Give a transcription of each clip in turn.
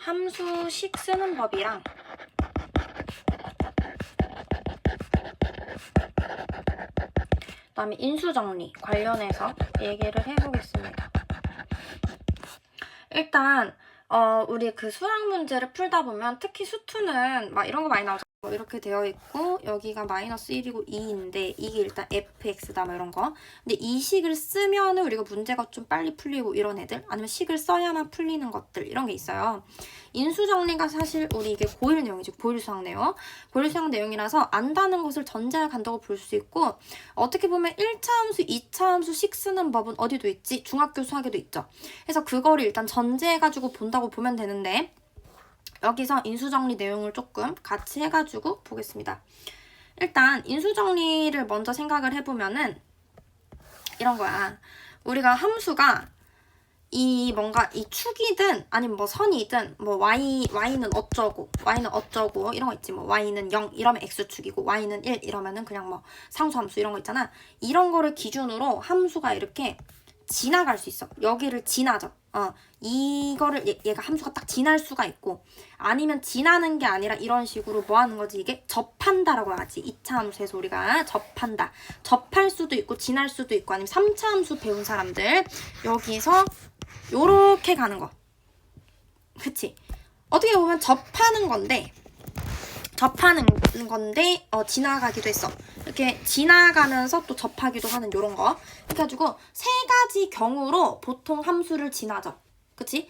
함수식 쓰는 법이랑 그다음에 인수정리 관련해서 얘기를 해보겠습니다. 일단 어, 우리 그 수학 문제를 풀다 보면 특히 수투는 막 이런 거 많이 나오죠. 뭐 이렇게 되어 있고 여기가 마이너스 1이고 2인데 이게 일단 fx다 뭐 이런 거. 근데 이 식을 쓰면 은 우리가 문제가 좀 빨리 풀리고 이런 애들 아니면 식을 써야만 풀리는 것들 이런 게 있어요. 인수 정리가 사실 우리 이게 고1 내용이죠. 고1 수학 내용. 고1 수학 내용이라서 안다는 것을 전제할 간다고 볼 수 있고 어떻게 보면 1차 함수, 2차 함수 식 쓰는 법은 어디도 있지? 중학교 수학에도 있죠. 그래서 그거를 일단 전제해 가지고 본다고 보면 되는데 여기서 인수정리 내용을 조금 같이 해가지고 보겠습니다. 일단 인수정리를 먼저 생각을 해보면은 이런 거야. 우리가 함수가 이 뭔가 이 축이든 아니면 뭐 선이든 뭐 y y는 어쩌고 y는 어쩌고 이런 거 있지 뭐 y는 0 이러면 x축이고 y는 1 이러면은 그냥 뭐 상수함수 이런 거 있잖아 이런 거를 기준으로 함수가 이렇게 지나갈 수 있어 여기를 지나죠 어 이거를 얘, 얘가 함수가 딱 지날 수가 있고 아니면 지나는 게 아니라 이런 식으로 뭐 하는 거지 이게 접한다라고 하지 2차 함수에서 우리가 접한다 접할 수도 있고 지날 수도 있고 아니면 3차 함수 배운 사람들 여기서 요렇게 가는 거. 그치? 어떻게 보면 접하는 건데, 접하는 건데, 어, 지나가기도 했어. 이렇게 지나가면서 또 접하기도 하는 요런 거. 그래가지고, 세 가지 경우로 보통 함수를 지나죠. 그치?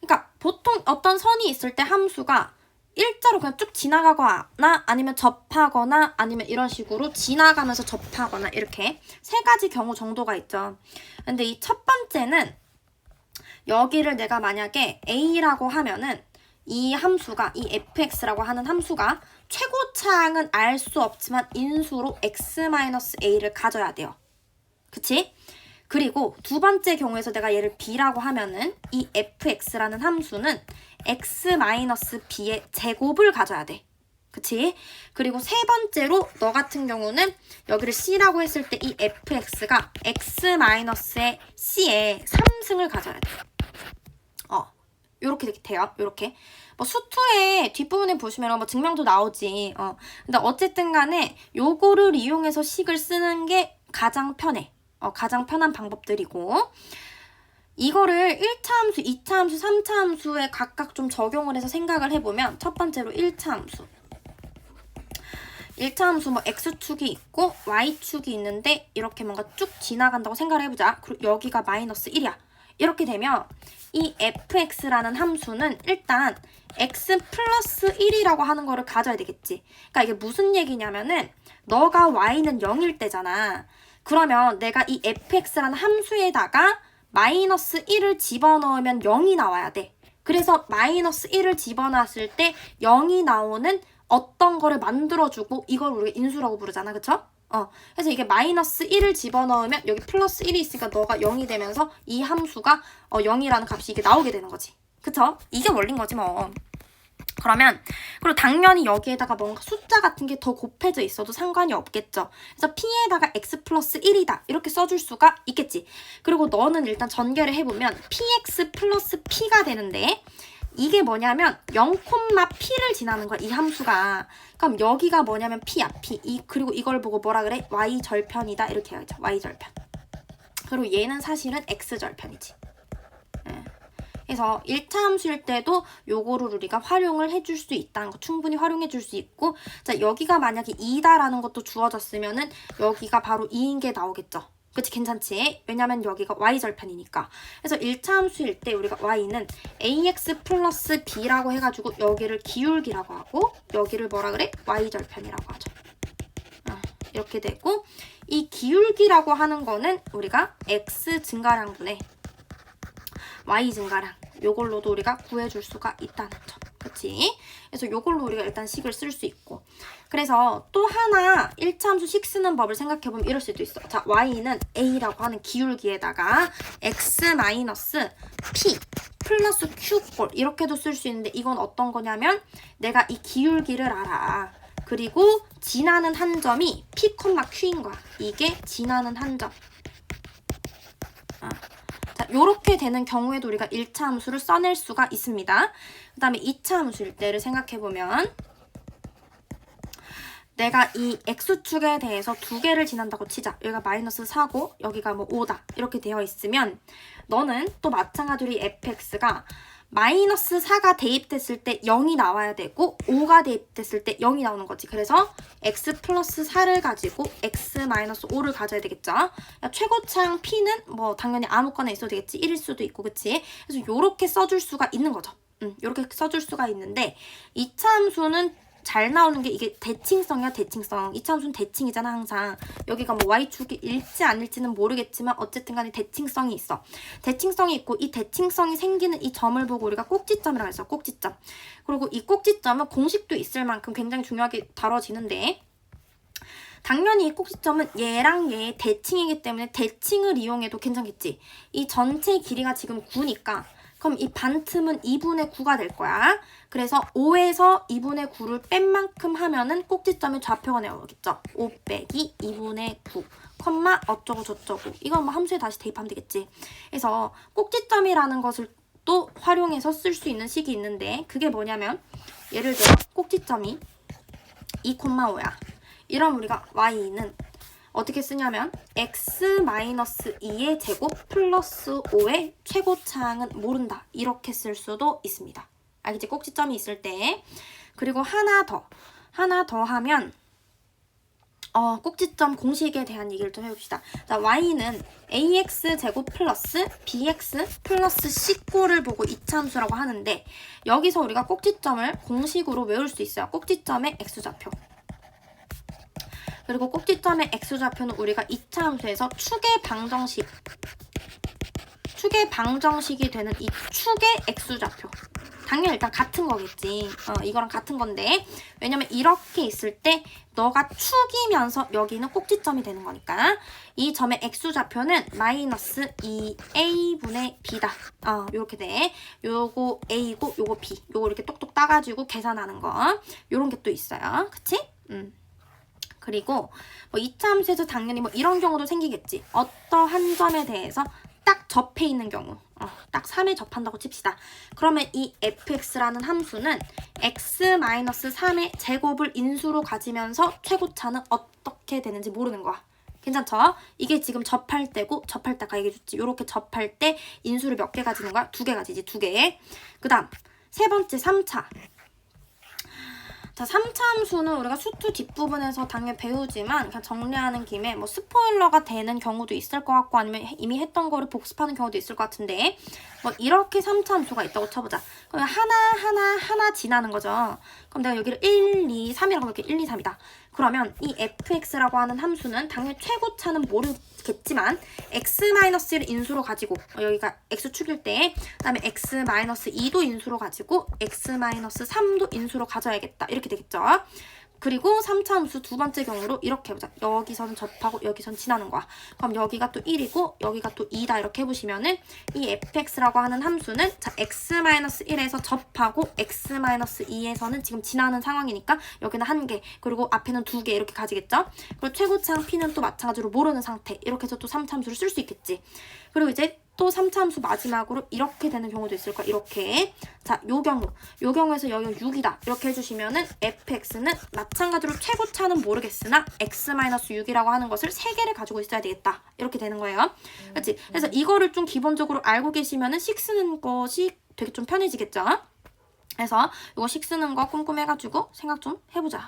그러니까, 보통 어떤 선이 있을 때 함수가 일자로 그냥 쭉 지나가거나 아니면 접하거나 아니면 이런 식으로 지나가면서 접하거나 이렇게 세 가지 경우 정도가 있죠. 근데 이 첫 번째는 여기를 내가 만약에 a라고 하면은 이 함수가 이 fx라고 하는 함수가 최고차항은 알 수 없지만 인수로 x-a를 가져야 돼요. 그치? 그리고 두 번째 경우에서 내가 얘를 b라고 하면은 이 fx라는 함수는 x-b의 제곱을 가져야 돼. 그치? 그리고 세 번째로 너 같은 경우는 여기를 c라고 했을 때 이 fx가 x-의 c에 3승을 가져야 돼. 어, 요렇게 돼요. 요렇게. 뭐 수투의 뒷부분에 보시면 뭐 증명도 나오지. 어. 근데 어쨌든 간에 요거를 이용해서 식을 쓰는 게 가장 편해. 어, 가장 편한 방법들이고. 이거를 1차 함수, 2차 함수, 3차 함수에 각각 좀 적용을 해서 생각을 해보면 첫 번째로 1차 함수. 1차 함수 뭐 x축이 있고 y축이 있는데 이렇게 뭔가 쭉 지나간다고 생각을 해보자. 그리고 여기가 마이너스 1이야. 이렇게 되면 이 fx라는 함수는 일단 x 플러스 1이라고 하는 거를 가져야 되겠지. 그러니까 이게 무슨 얘기냐면은 너가 y는 0일 때잖아. 그러면 내가 이 fx라는 함수에다가 마이너스 1을 집어넣으면 0이 나와야 돼. 그래서 마이너스 1을 집어넣었을 때 0이 나오는 어떤 거를 만들어주고 이걸 우리가 인수라고 부르잖아. 그쵸? 어, 그래서 이게 마이너스 1을 집어넣으면 여기 플러스 1이 있으니까 너가 0이 되면서 이 함수가 어, 0이라는 값이 이게 나오게 되는 거지. 그쵸? 이게 원리인 거지 뭐. 그러면 그리고 당연히 여기에다가 뭔가 숫자 같은 게 더 곱해져 있어도 상관이 없겠죠. 그래서 p에다가 x 플러스 1이다 이렇게 써줄 수가 있겠지. 그리고 너는 일단 전개를 해보면 px 플러스 p가 되는데 이게 뭐냐면 0,p를 지나는 거야 이 함수가. 그럼 여기가 뭐냐면 p야 p. 이 그리고 이걸 보고 뭐라 그래? y 절편이다 이렇게 해야죠. y 절편. 그리고 얘는 사실은 x 절편이지. 예. 그래서 1차 함수일 때도 요거를 우리가 활용을 해줄 수 있다는 거 충분히 활용해 줄 수 있고 자 여기가 만약에 2다라는 것도 주어졌으면은 여기가 바로 2인 게 나오겠죠. 그치 괜찮지? 왜냐면 여기가 y절편이니까. 그래서 1차 함수일 때 우리가 y는 ax 플러스 b라고 해가지고 여기를 기울기라고 하고 여기를 뭐라 그래? y절편이라고 하죠. 어, 이렇게 되고 이 기울기라고 하는 거는 우리가 x 증가량 분의 y 증가량 요걸로도 우리가 구해줄 수가 있다는 점. 그치? 그래서 요걸로 우리가 일단 식을 쓸 수 있고 그래서 또 하나 1차 함수 식 쓰는 법을 생각해보면 이럴 수도 있어. 자, y는 a라고 하는 기울기에다가 x 마이너스 p 플러스 q꼴 이렇게도 쓸 수 있는데 이건 어떤 거냐면 내가 이 기울기를 알아. 그리고 지나는 한 점이 p, q인 거야. 이게 지나는 한 점. 아. 자, 요렇게 되는 경우에도 우리가 1차 함수를 써낼 수가 있습니다. 그 다음에 2차 함수일 때를 생각해보면 내가 이 x축에 대해서 두 개를 지난다고 치자. 여기가 마이너스 4고 여기가 뭐 5다. 이렇게 되어 있으면 너는 또 마찬가지로 이 fx가 마이너스 4가 대입됐을 때 0이 나와야 되고 5가 대입됐을 때 0이 나오는 거지. 그래서 x 플러스 4를 가지고 x 마이너스 5를 가져야 되겠죠. 야, 최고창 p는 뭐 당연히 아무거나 있어도 되겠지. 1일 수도 있고 그치? 그래서 요렇게 써줄 수가 있는 거죠. 음, 요렇게 써줄 수가 있는데 2차 함수는 잘 나오는 게 이게 대칭성이야 대칭성. 이차 함수는 대칭이잖아 항상. 여기가 뭐 y축이 일지 아닐지는 모르겠지만 어쨌든 간에 대칭성이 있어. 대칭성이 있고 이 대칭성이 생기는 이 점을 보고 우리가 꼭지점이라고 했어 꼭지점. 그리고 이 꼭지점은 공식도 있을 만큼 굉장히 중요하게 다뤄지는데 당연히 이 꼭지점은 얘랑 얘의 대칭이기 때문에 대칭을 이용해도 괜찮겠지. 이 전체 길이가 지금 9니까 그럼 이 반틈은 2분의 9가 될 거야. 그래서 5에서 2분의 9를 뺀 만큼 하면은 꼭지점의 좌표가 나오겠죠. 5 빼기 2분의 9, 컴마 어쩌고 저쩌고. 이건 뭐 함수에 다시 대입하면 되겠지. 그래서 꼭지점이라는 것을 또 활용해서 쓸 수 있는 식이 있는데 그게 뭐냐면 예를 들어 꼭지점이 2,5야. 이런 우리가 y는 어떻게 쓰냐면 x-2의 제곱 플러스 5의 최고차항은 모른다. 이렇게 쓸 수도 있습니다. 알겠지? 꼭지점이 있을 때. 그리고 하나 더. 하나 더 하면 어, 꼭지점 공식에 대한 얘기를 좀 해봅시다. 자, y는 ax 제곱 플러스 bx 플러스 19를 보고 이차함수라고 하는데 여기서 우리가 꼭지점을 공식으로 외울 수 있어요. 꼭지점의 x좌표. 그리고 꼭지점의 x좌표는 우리가 2차 함수에서 축의 방정식 축의 방정식이 되는 이 축의 x좌표. 당연히 일단 같은 거겠지. 어, 이거랑 같은 건데. 왜냐면 이렇게 있을 때 너가 축이면서 여기는 꼭지점이 되는 거니까 이 점의 x좌표는 마이너스 2a분의 b다. 어, 요렇게 돼. 요거 a고 요거 b. 요거 이렇게 똑똑 따가지고 계산하는 거. 요런 게 또 있어요. 그치? 음. 그리고 뭐 2차 함수에서 당연히 뭐 이런 경우도 생기겠지. 어떠한 점에 대해서 딱 접해 있는 경우. 어, 딱 3에 접한다고 칩시다. 그러면 이 fx라는 함수는 x-3의 제곱을 인수로 가지면서 최고차는 어떻게 되는지 모르는 거야. 괜찮죠? 이게 지금 접할 때고 접할 때 아까 얘기해줬지. 이렇게 접할 때 인수를 몇 개 가지는 거야? 두 개 가지지. 두 개. 그 다음 세 번째 3차. 자, 3차 함수는 우리가 수투 뒷부분에서 당연히 배우지만 그냥 정리하는 김에 뭐 스포일러가 되는 경우도 있을 것 같고 아니면 이미 했던 거를 복습하는 경우도 있을 것 같은데 뭐 이렇게 3차 함수가 있다고 쳐보자. 그럼 하나 하나 하나 지나는 거죠. 그럼 내가 여기를 1, 2, 3이라고 이렇게 1, 2, 3이다. 그러면 이 fx라고 하는 함수는 당연히 최고차는 모르 겠지만 x-1을 인수로 가지고 어, 여기가 x축일 때 그다음에 x-2도 인수로 가지고 x-3도 인수로 가져야겠다. 이렇게 되겠죠. 그리고 3차 함수 두 번째 경우로 이렇게 해보자. 여기서는 접하고 여기선 지나는 거야. 그럼 여기가 또 1이고 여기가 또 2다 이렇게 해보시면은 이 fx라고 하는 함수는 자 x-1에서 접하고 x-2에서는 지금 지나는 상황이니까 여기는 한 개, 그리고 앞에는 두 개 이렇게 가지겠죠? 그리고 최고차항 p는 또 마찬가지로 모르는 상태. 이렇게 해서 또 3차 함수를 쓸 수 있겠지. 그리고 이제 또 3차 함수 마지막으로 이렇게 되는 경우도 있을 거야. 이렇게. 자, 요 경우. 요 경우에서 여기가 6이다. 이렇게 해주시면은 fx는 마찬가지로 최고차는 모르겠으나 x-6이라고 하는 것을 3개를 가지고 있어야 되겠다. 이렇게 되는 거예요. 그렇지? 그래서 이거를 좀 기본적으로 알고 계시면은 식 쓰는 것이 되게 좀 편해지겠죠? 그래서 이거 식 쓰는 거 꼼꼼해가지고 생각 좀 해보자.